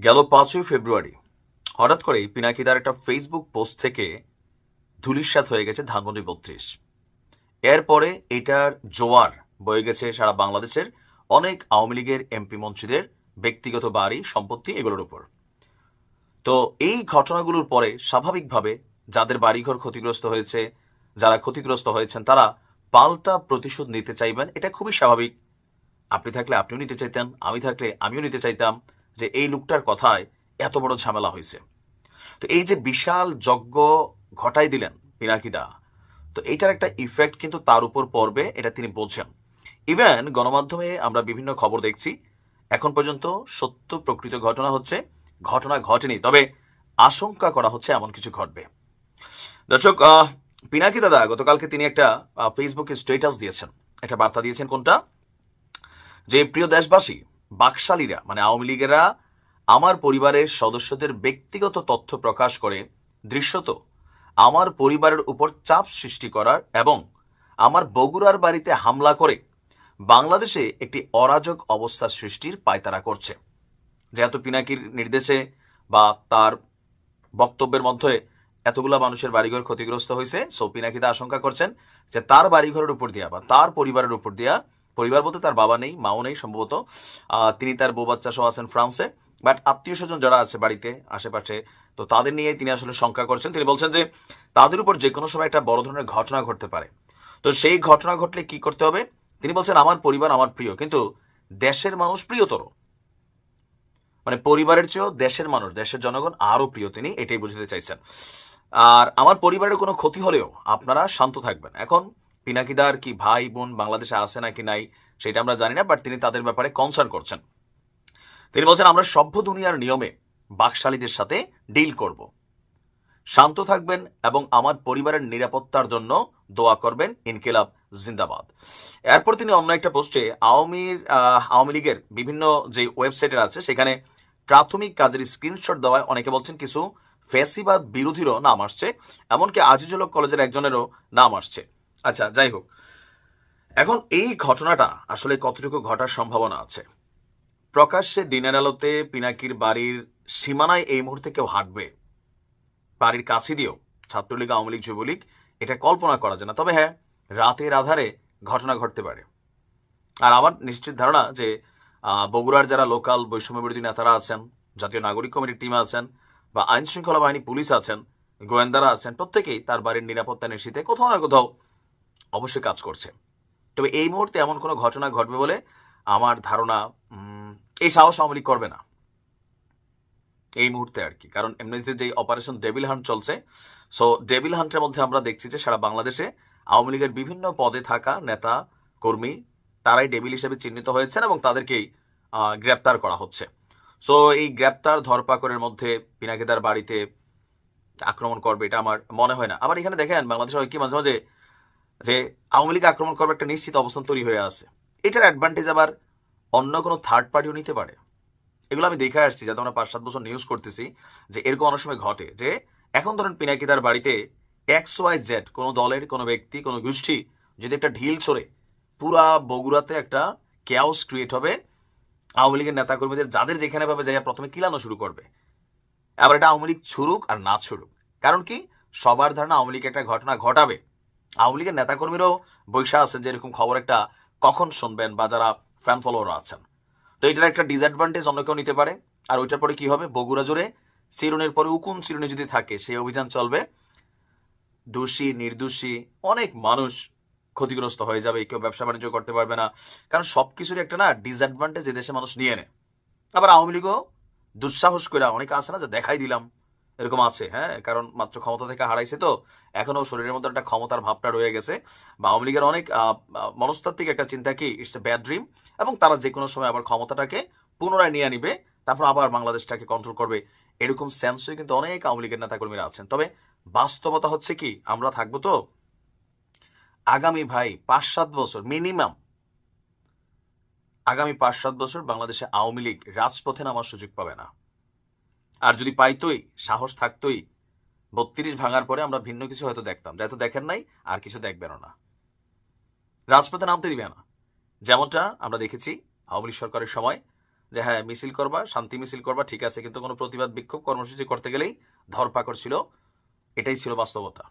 গেল পাঁচই ফেব্রুয়ারি। হঠাৎ করেই পিনাকিদার একটা ফেসবুক পোস্ট থেকে ধুলিস্বাত হয়ে গেছে ধানমন্ডি বত্রিশ। এরপরে এটার জোয়ার বয়ে গেছে সারা বাংলাদেশের অনেক আওয়ামী লীগের এমপি মন্ত্রীদের ব্যক্তিগত বাড়ি, সম্পত্তি এগুলোর উপর। তো এই ঘটনাগুলোর পরে স্বাভাবিকভাবে যাদের বাড়িঘর ক্ষতিগ্রস্ত হয়েছে, যারা ক্ষতিগ্রস্ত হয়েছেন, তারা পাল্টা প্রতিশোধ নিতে চাইবেন, এটা খুবই স্বাভাবিক। আপনি থাকলে আপনিও নিতে চাইতেন, আমি থাকলে আমিও নিতে চাইতাম। যে এই লোকটার কথায় এত বড় ঝামেলা হয়েছে। তো এই যে বিশাল যজ্ঞ ঘটাই দিলেন পিনাকিদা, তো এইটার একটা ইফেক্ট কিন্তু তার উপর পড়বে, এটা তিনি বলছেন। ইভেন গণমাধ্যমে আমরা বিভিন্ন খবর দেখছি, এখন পর্যন্ত সত্য প্রকৃত ঘটনা হচ্ছে, ঘটনা ঘটেনি, তবে আশঙ্কা করা হচ্ছে এমন কিছু ঘটবে। দর্শক পিনাকি দাদা, গতকালকে তিনি একটা ফেসবুকে স্টেটাস দিয়েছেন, একটা বার্তা দিয়েছেন কোনটা? যে প্রিয় দেশবাসী বাকশালীরা মানে আওয়ামী লীগেরা আমার পরিবারের সদস্যদের ব্যক্তিগত তথ্য প্রকাশ করে, দৃশ্যত আমার পরিবারের উপর চাপ সৃষ্টি করার এবং আমার বগুড়ার বাড়িতে হামলা করে বাংলাদেশে একটি অরাজক অবস্থা সৃষ্টির পায়তারা করছে। যেহেতু পিনাকির নির্দেশে বা তার বক্তব্যের মধ্যে এতগুলা মানুষের বাড়িঘর ক্ষতিগ্রস্ত হয়েছে সো পিনাকিদা আশঙ্কা করছেন যে তার বাড়িঘরের উপর দিয়া বা তার পরিবারের উপর দিয়া পরিবার বলতে তার বাবা নেই, মাও নেই সম্ভবত। তিনি তার বউ বাচ্চা সহ আছেন ফ্রান্সে। বাট আত্মীয় স্বজন যারা আছে বাড়িতে, আশেপাশে, তো তাদের নিয়ে তিনি আসলে শঙ্কা করছেন। তিনি বলছেন যে, তাদের উপর যে কোনো সময় একটা বড় ধরনের ঘটনা ঘটতে পারে। তো সেই ঘটনা ঘটলে কি করতে হবে? তিনি বলছেন, আমার পরিবার আমার প্রিয়, কিন্তু দেশের মানুষ প্রিয়তর। মানে পরিবারের চেয়েও দেশের মানুষ, দেশের জনগণ আরও প্রিয় তিনি, এটাই বুঝতে চাইছেন। আর আমার পরিবারের কোনো ক্ষতি হলেও আপনারা শান্ত থাকবেন। এখন পিনাকিদার কি ভাই বোন বাংলাদেশে আছে নাকি নাই, সেটা আমরা জানি না বাট তিনি তাদের ব্যাপারে কনসার্ন করছেন। তিনি বলছেন, আমরা সভ্য দুনিয়ার নিয়মে বাকশালীদের সাথে ডিল করব। শান্ত থাকবেন এবং আমার পরিবারের নিরাপত্তার জন্য দোয়া করবেন, ইনকিলাব জিন্দাবাদ। এরপর তিনি অন্য একটা পোস্টে আওয়ামীর আওয়ামী লীগের বিভিন্ন যে ওয়েবসাইটের আছে, সেখানে প্রাথমিক কাজের স্ক্রিনশট দেওয়ায় অনেকে বলছেন, কিছু ফ্যাসিবাদ বিরোধীরও নাম আসছে, এমনকি আজিজুল কলেজের একজনেরও নাম আসছে। আচ্ছা যাই হোক। এখন এই ঘটনাটা আসলে কতটুকু ঘটার সম্ভাবনা আছে? প্রকাশ্যে দিনের আলোতে পিনাকির বাড়ির সীমানায় এই মুহূর্তে কেউ হাঁটবে। বাড়ির কাছে দিয়েও ছাত্রলীগ, আওয়ামী লীগ, যুবলীগ এটা কল্পনা করা যায় না। তবে হ্যাঁ রাতের আধারে ঘটনা ঘটতে পারে। আর আমার নিশ্চিত ধারণা যে বগুড়ার যারা লোকাল বৈষম্য বিরোধী নেতারা আছেন, জাতীয় নাগরিক কমিটির টিম আছেন বা আইন শৃঙ্খলা বাহিনী পুলিশ আছেন, গোয়েন্দারা আছেন, প্রত্যেকেই তার বাড়ির নিরাপত্তা নিশ্চিতে কোথাও না কোথাও অবশ্যই কাজ করছে। তবে এই মুহূর্তে এমন কোনো ঘটনা ঘটবে বলে আমার ধারণা এই সাহস আওয়ামী লীগ করবে না। এই মুহূর্তে আর কি। কারণ এমনিতে যেই অপারেশন ডেভিল হান্ট চলছে সো ডেভিল হান্টের মধ্যে আমরা দেখছি যে সারা বাংলাদেশে আওয়ামী লীগের বিভিন্ন পদে থাকা নেতা, কর্মী, তারাই ডেভিল হিসেবে চিহ্নিত হয়েছেন এবং তাদেরকেই গ্রেপ্তার করা হচ্ছে। সো এই গ্রেপ্তার ধরপাকড়ের মধ্যে পিনাকিদার বাড়িতে আক্রমণ করবে এটা আমার মনে হয় না। আবার এখানে দেখেন, বাংলাদেশে হয় কি মাঝে মাঝে যে আওয়ামী লীগ আক্রমণ করবে একটা নিশ্চিত অবস্থান তৈরি হয়ে আছে। এটার অ্যাডভান্টেজ আবার অন্য কোনো থার্ড পার্টিও নিতে পারে। এগুলো আমি দেখে আসছি, যাতে আমরা পাঁচ সাত বছর নিউজ করতেছি যে এরকম অনেক সময় ঘটে যে এখন ধরেন পিনাকিদার বাড়িতে এক্স ওয়াই জেড কোনো দলের কোনো ব্যক্তি কোনো গোষ্ঠী যদি একটা ঢিল ছড়ে, পুরা বগুড়াতে একটা কেয়াউস ক্রিয়েট হবে, আওয়ামী লীগের নেতাকর্মীদের যাদের যেখানে পাবে যাইয়া প্রথমে কিলানো শুরু করবে। আবার এটা আওয়ামী লীগ ছুড়ুক আর না ছুড়ুক। কারণ কি? সবার ধারণা আওয়ামী লীগ একটা ঘটনা ঘটাবে। আওয়ামী লীগের নেতাকর্মীরাও বৈশা আছেন যে এরকম খবর একটা কখন শুনবেন বা যারা ফ্যান ফলোয়ার আছেন। তো এটার একটা ডিসঅ্যাডভান্টেজ অন্য কেউ নিতে পারে। আর ওইটার পরে কি হবে? বগুড়া জুড়ে চিরুনির পরে উকুন চিরুনি যদি থাকে, সেই অভিযান চলবে। দোষী, নির্দোষী, অনেক মানুষ ক্ষতিগ্রস্ত হয়ে যাবে, কেউ ব্যবসা বাণিজ্য করতে পারবে না। কারণ সব কিছুরই একটা না ডিসঅ্যাডভান্টেজ এদেশে মানুষ নিয়ে নেয়। আবার আওয়ামী লীগও দুঃসাহস করে অনেকে আসে না যে দেখাই দিলাম। এরকম আছে হ্যাঁ? কারণ মাত্র ক্ষমতা থেকে হারাইছে তো। এখনও শরীরের মধ্যে একটা ক্ষমতার ভাবটা রয়ে গেছে। বা আওয়ামী লীগের অনেক মনস্তাত্ত্বিক একটা চিন্তা কি ইটস এ ব্যাড ড্রিম এবং তারা যে কোনো সময় আবার ক্ষমতাটাকে পুনরায় নিয়ে নিবে, তারপর আবার বাংলাদেশটাকে কন্ট্রোল করবে। এরকম সেন্সই কিন্তু অনেক আওয়ামী লীগের নেতাকর্মীরা আছেন। তবে বাস্তবতা হচ্ছে কি, আমরা থাকব তো আগামী ভাই পাঁচ সাত বছর মিনিমাম আগামী পাঁচ সাত বছর বাংলাদেশে আওয়ামী লীগ রাজপথে নামার সুযোগ পাবে না। আর যদি পাইতোই, সাহস থাকতোই, বত্রিশ ভাঙার পরে আমরা ভিন্ন কিছু হয়তো দেখতাম। যেহেতু দেখেন নাই, আর কিছু দেখবেনও না। রাজপথে নামতে দিবে না। যেমনটা আমরা দেখেছি আওয়ামী লীগ সরকারের সময়, যে হ্যাঁ মিছিল করবা, শান্তি মিছিল করবা, ঠিক আছে, কিন্তু কোনো প্রতিবাদ, বিক্ষোভ, কর্মসূচি করতে গেলেই ধরপাকড় ছিল। এটাই ছিল বাস্তবতা।